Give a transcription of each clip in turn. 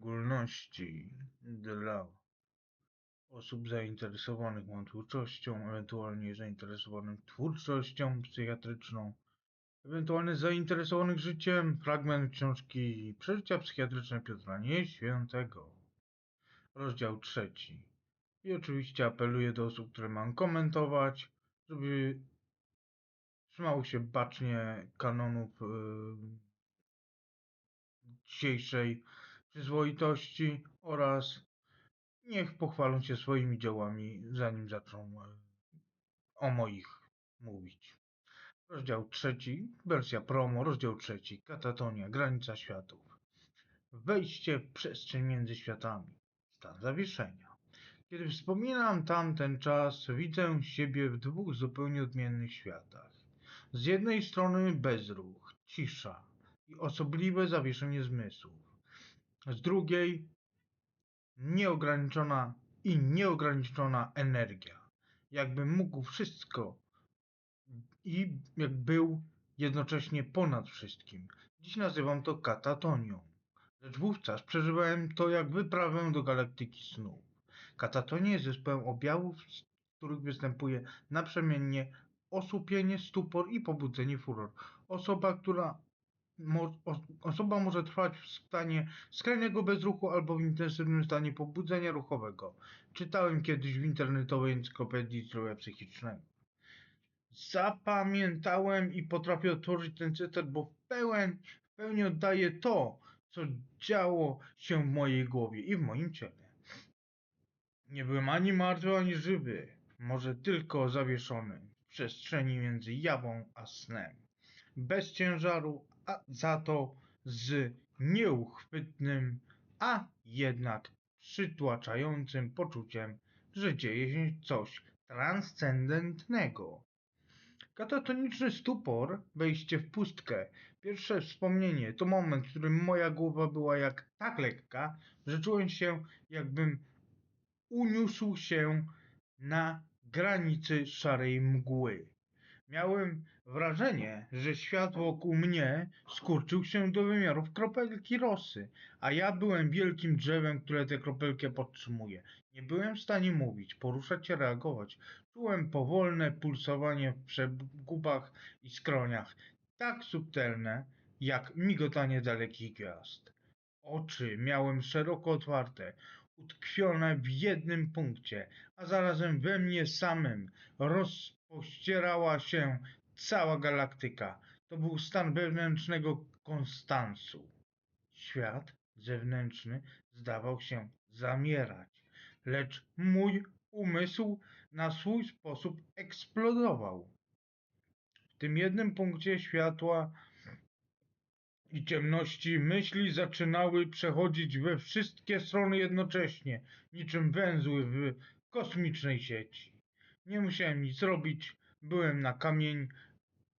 szczególności dla osób zainteresowanych moją twórczością, ewentualnie zainteresowanych twórczością psychiatryczną, ewentualnie zainteresowanych życiem, fragment książki Przeżycia psychiatryczne Piotra Nieświętego, rozdział trzeci. I oczywiście apeluję do osób, które mam komentować, żeby trzymały się bacznie kanonów yy, dzisiejszej przyzwoitości oraz niech pochwalą się swoimi dziełami, zanim zaczną e, o moich mówić. Rozdział trzeci, wersja promo, rozdział trzeci, katatonia, granica światów. Wejście w przestrzeń między światami. Stan zawieszenia. Kiedy wspominam tamten czas, widzę siebie w dwóch zupełnie odmiennych światach. Z jednej strony bezruch, cisza i osobliwe zawieszenie zmysłów. Z drugiej nieograniczona i nieograniczona energia. Jakby mógł wszystko i jak był jednocześnie ponad wszystkim. Dziś nazywam to katatonią. Lecz wówczas przeżywałem to jak wyprawę do galaktyki snów. Katatonia jest zespołem objawów, w których występuje naprzemiennie osłupienie, stupor i pobudzenie furor. Osoba, która Osoba może trwać w stanie skrajnego bezruchu albo w intensywnym stanie pobudzenia ruchowego. Czytałem kiedyś w internetowej encyklopedii zdrowia psychicznego. Zapamiętałem i potrafię otworzyć ten cytat, bo w, pełen, w pełni oddaje to, co działo się w mojej głowie i w moim ciele. Nie byłem ani martwy, ani żywy, może tylko zawieszony w przestrzeni między jawą a snem. Bez ciężaru, a za to z nieuchwytnym, a jednak przytłaczającym poczuciem, że dzieje się coś transcendentnego. Katatoniczny stupor, wejście w pustkę, pierwsze wspomnienie to moment, w którym moja głowa była jak tak lekka, że czułem się jakbym uniósł się na granicy szarej mgły. Miałem wrażenie, że świat wokół mnie skurczył się do wymiarów kropelki rosy, a ja byłem wielkim drzewem, które te kropelki podtrzymuje. Nie byłem w stanie mówić, poruszać się, reagować. Czułem powolne pulsowanie w przegubach i skroniach, tak subtelne, jak migotanie dalekich gwiazd. Oczy miałem szeroko otwarte, utkwione w jednym punkcie, a zarazem we mnie samym rozpościerała się cała galaktyka. To był stan wewnętrznego konstansu. Świat zewnętrzny zdawał się zamierać, lecz mój umysł na swój sposób eksplodował. W tym jednym punkcie światła i ciemności myśli zaczynały przechodzić we wszystkie strony jednocześnie, niczym węzły w kosmicznej sieci. Nie musiałem nic robić, byłem na kamień,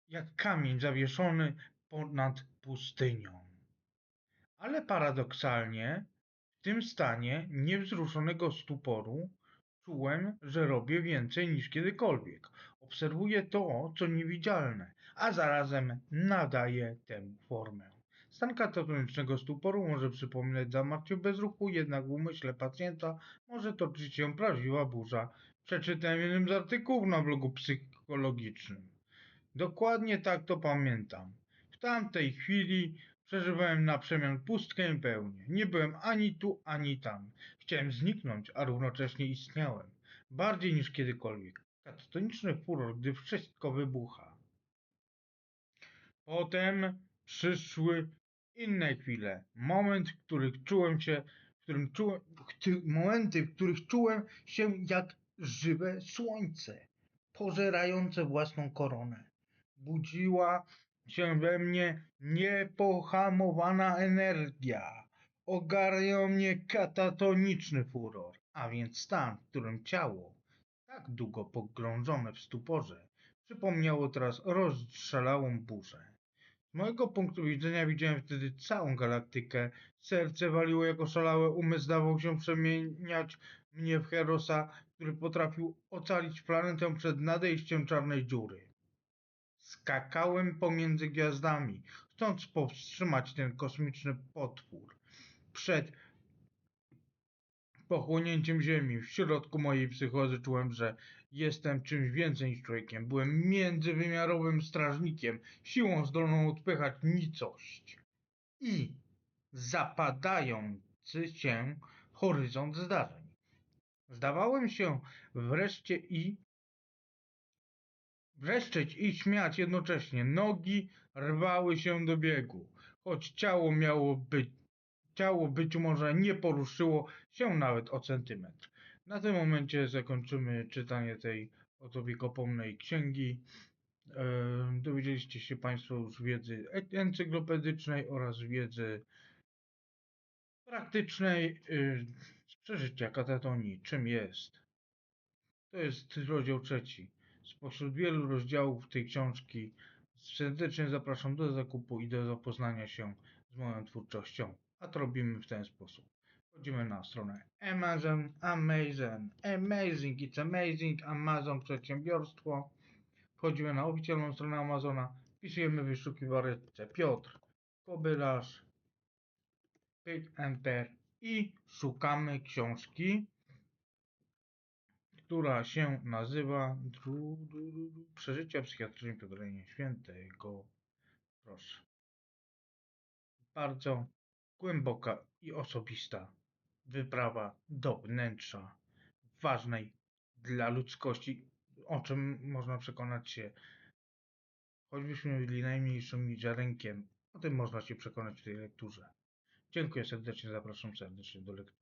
jak kamień zawieszony ponad pustynią. Ale paradoksalnie, w tym stanie niewzruszonego stuporu, czułem, że robię więcej niż kiedykolwiek. Obserwuję to, co niewidzialne, a zarazem nadaję temu formę. Stan katatonicznego stuporu może przypominać zamarcie bez ruchu, jednak w umyśle pacjenta może toczyć się prawdziwa burza. Przeczytałem jednym z artykułów na blogu psychologicznym. Dokładnie tak to pamiętam. W tamtej chwili przeżywałem na przemian pustkę i pełnię. Nie byłem ani tu, ani tam. Chciałem zniknąć, a równocześnie istniałem. Bardziej niż kiedykolwiek. Katatoniczny furor, gdy wszystko wybucha. Potem przyszły inne chwile, moment, w których czułem się, w którym czułem, momenty, w których czułem się jak żywe słońce, pożerające własną koronę. Budziła się we mnie niepohamowana energia. Ogarniał mnie katatoniczny furor, a więc stan, w którym ciało, tak długo pogrążone w stuporze, przypomniało teraz rozstrzelałą burzę. Z mojego punktu widzenia widziałem wtedy całą galaktykę. Serce waliło jako szalałe, umysł zdawał się przemieniać mnie w Herosa, który potrafił ocalić planetę przed nadejściem czarnej dziury. Skakałem pomiędzy gwiazdami, chcąc powstrzymać ten kosmiczny potwór przed pochłonięciem ziemi. W środku mojej psychozy czułem, że jestem czymś więcej niż człowiekiem. Byłem międzywymiarowym strażnikiem, siłą zdolną odpychać nicość. I zapadający się horyzont zdarzeń. Zdawałem się wreszcie i wrzeszczeć i śmiać jednocześnie. Nogi rwały się do biegu, choć ciało miało być, ciało być może nie poruszyło się nawet o centymetr. Na tym momencie zakończymy czytanie tej oto wiekopomnej księgi. E, Dowiedzieliście się Państwo już wiedzy encyklopedycznej oraz wiedzy praktycznej y, z przeżycia katatonii. Czym jest? To jest rozdział trzeci. Spośród wielu rozdziałów tej książki serdecznie zapraszam do zakupu i do zapoznania się z moją twórczością. A to robimy w ten sposób. Wchodzimy na stronę Amazon, Amazon, Amazing, it's amazing, Amazon przedsiębiorstwo. Wchodzimy na oficjalną stronę Amazona, wpisujemy w wyszukiwarce Piotr Kobylarz, pyk, enter i szukamy książki, która się nazywa Przeżycia psychiatryczne pokolenia świętego. Proszę. Bardzo głęboka i osobista wyprawa do wnętrza ważnej dla ludzkości, o czym można przekonać się, choćbyśmy byli najmniejszym ziarenkiem. O tym można się przekonać w tej lekturze. Dziękuję serdecznie, zapraszam serdecznie do lektury.